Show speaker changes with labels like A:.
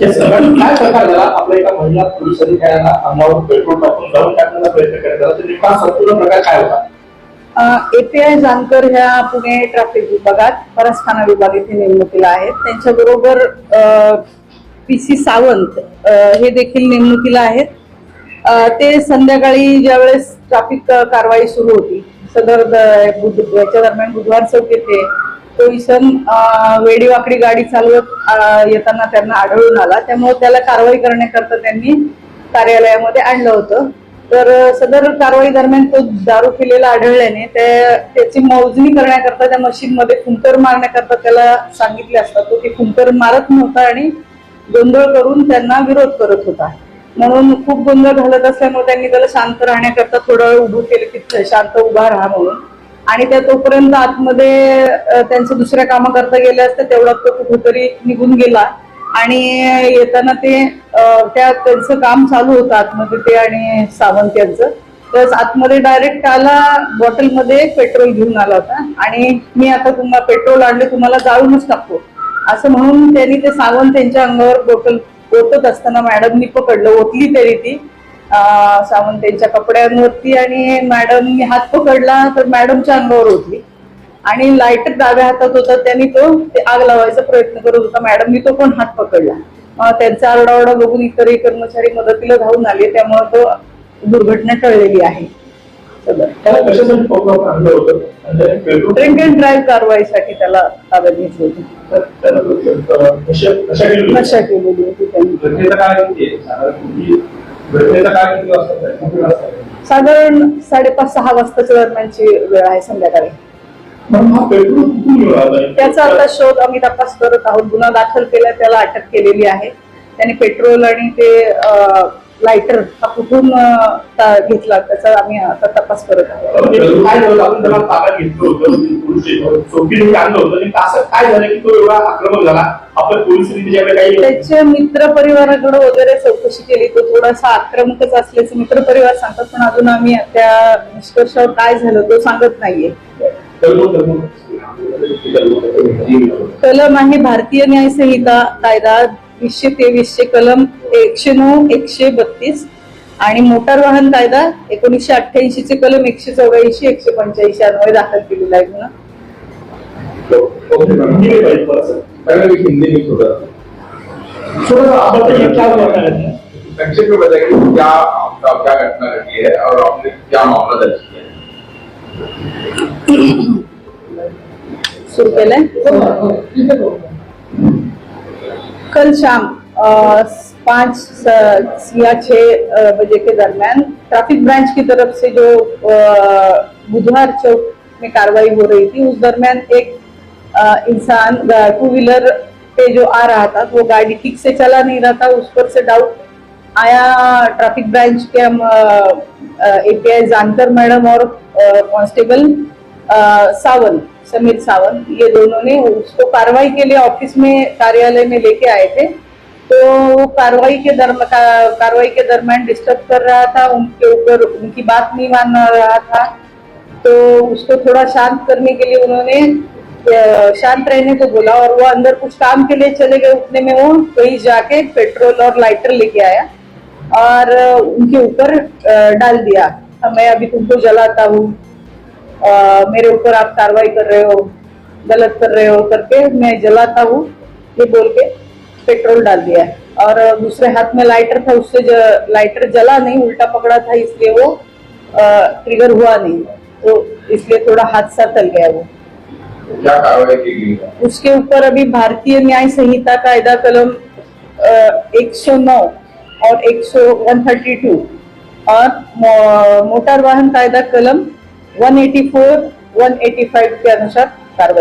A: या सगळ्यात काय प्रकार झाला? आपल्या एका महिला अंगावर पेट्रोल टाकून जाऊन टाकण्याचा प्रयत्न तर नेमका संपूर्ण प्रकार काय होता?
B: एपीआय जानकर ह्या पुणे ट्रॅफिक विभागात परस्थाना विभाग येथे नेमणुकीला आहेत. त्यांच्याबरोबर पी सी सावंत अ, हे देखील नेमणुकीला आहेत. अ, ते संध्याकाळी ज्यावेळेस ट्रॅफिक कारवाई सुरू होती सदर द- बुध- याच्या दरम्यान बुधवार चौक येथे तो इसम वेडीवाकडी गाडी चालवत येताना त्यांना आढळून आला. त्यामुळे त्याला कारवाई करण्याकरता त्यांनी कार्यालयामध्ये आणलं होतं. तर सदर कारवाई दरम्यान तो दारू पिलेला आढळल्याने त्याची मोजणी करण्याकरता त्या मशीन मध्ये फुंकर मारण्याकरता त्याला सांगितले असता तो ते फुंकर मारत नव्हता आणि गोंधळ करून त्यांना विरोध करत होता. म्हणून खूप गोंधळ घालत असल्यामुळे त्यांनी त्याला शांत राहण्याकरता थोडा वेळ उभं केलं की शांत उभा राहा म्हणून. आणि त्या तोपर्यंत आतमध्ये त्यांचं दुसऱ्या कामं करता गेले असते तेवढा तो कुठेतरी निघून गेला. आणि येताना ते त्या त्यांचं काम चालू होतं आतमध्ये ते आणि सावंत यांचं. तर आतमध्ये डायरेक्ट आला बॉटलमध्ये पेट्रोल घेऊन आला होता. आणि मी आता तुम्हाला पेट्रोल आणले तुम्हाला जाळूनच टाकतो. असं म्हणून त्यांनी ते सावंत त्यांच्या अंगावर बॉटल ओतत असताना मॅडमनी पकडलं ओतली तरी ती. अं, सावंत त्यांच्या कपड्यांवरती आणि मॅडमनी हात पकडला तर मॅडमच्या अंगावर ओतली आणि लायटर डाव्या हातात होता त्यांनी तो ते आग लावायचा प्रयत्न करत होता मॅडमनी तो पण हात पकडला त्यांचा आरडाओरडा बघून इतरही कर्मचारी मदतीला धावून आले त्यामुळे तो दुर्घटना टळलेली आहे
A: होतं
B: ड्रिंक अँड ड्राईव्ह कारवाईसाठी त्याला ताब्यात घेतली होती
A: होती.
B: नशा केलेली होती त्यांनी
A: साधारण
B: साडेपाच सहा वाजताच्या दरम्यानची वेळ आहे संध्याकाळी. त्याचा आता शोध आम्ही तपास करत आहोत. गुन्हा दाखल केला त्याला अटक केलेली आहे. त्याने पेट्रोल आणि ते लायटर हा कुठून घेतला त्याचा आम्ही आता तपास करत आहोत.
A: म्हणजे
B: त्याच्या मित्र परिवाराकडे वगैरे चौकशी केली तो थोडासा आक्रमकच असल्याचं मित्र परिवार सांगतात पण अजून आम्ही त्या निष्कर्षावर काय झालं तो सांगत नाहीये. कलम आहे भारतीय न्याय संहिता कायदा वीसशे तेवीसशे कलम एकशे नऊ एकशे बत्तीस आणि मोटार वाहन कायदा एकोणीसशे अठ्ठ्याऐंशी चे कलम एकशे चौऱ्याऐंशी एकशे पंच्याऐंशी अन्वये दाखल केलेला आहे गुन्हा
A: हिंदी में भाई थोड़ा सा
C: पहले भी हिंदी में थोड़ा
A: थोड़ा सा आप बताइए क्या हुआ था घटना?
C: संक्षेप में बताइए कि क्या आपका क्या घटना घटी है और आपने क्या मामला दर्ज किया है
B: सुरू केलंय कल शाम पाँच या छः बजे के दरमियान ट्रैफिक ब्रांच की तरफ से जो बुधवार चौक में कार्रवाई हो रही थी उस दरमियान एक इंसान टू व्हीलर पे जो आ रहा था वो गाड़ी ठीक से चला नहीं रहा था उस पर से डाउट आया ट्रैफिक ब्रांच के हम एपीआई जानकर मैडम और कांस्टेबल सावन समीर सावंत ये दोनों ने उसको कार्रवाई के लिए ऑफ़िस में कार्यालय में लेके आए थे। तो वो कार्रवाई के दरम का- कार्रवाई के दरमियान डिस्टर्ब कर रहा था उनके ऊपर उनकी बात नहीं मान रहा था। तो उसको थोड़ा शांत करने के लिए उन्होंने शांत रहने को बोला और वो अंदर कुछ काम के लिए चले गए। उतने में वो कहीं जाके पेट्रोल और लाइटर लेके आया और उनके ऊपर डाल दिया। "हाँ, मैं अभी तुमको जलाता हूँ। अ, मेरे ऊपर आप कार्रवाई कर रहे हो गलत कर रहे हो करके मैं जलाता हूँ ये बोल के पेट्रोल डाल दिया और दूसरे हाथ में लाइटर था उससे ज, लाइटर जला नहीं उल्टा पकड़ा था इसलिए वो ट्रिगर हुआ नहीं। तो इसलिए थोड़ा हादसा टल गया वो।
C: क्या कार्रवाई की गई
B: उसके ऊपर अभी भारतीय न्याय संहिता कायदा कलम एक सौ नौ और एक सौ वन थर्टी टू और मो- मोटर वाहन कायदा कलम one eighty four one eighty फाईव्हच्या अनुसार कारवाई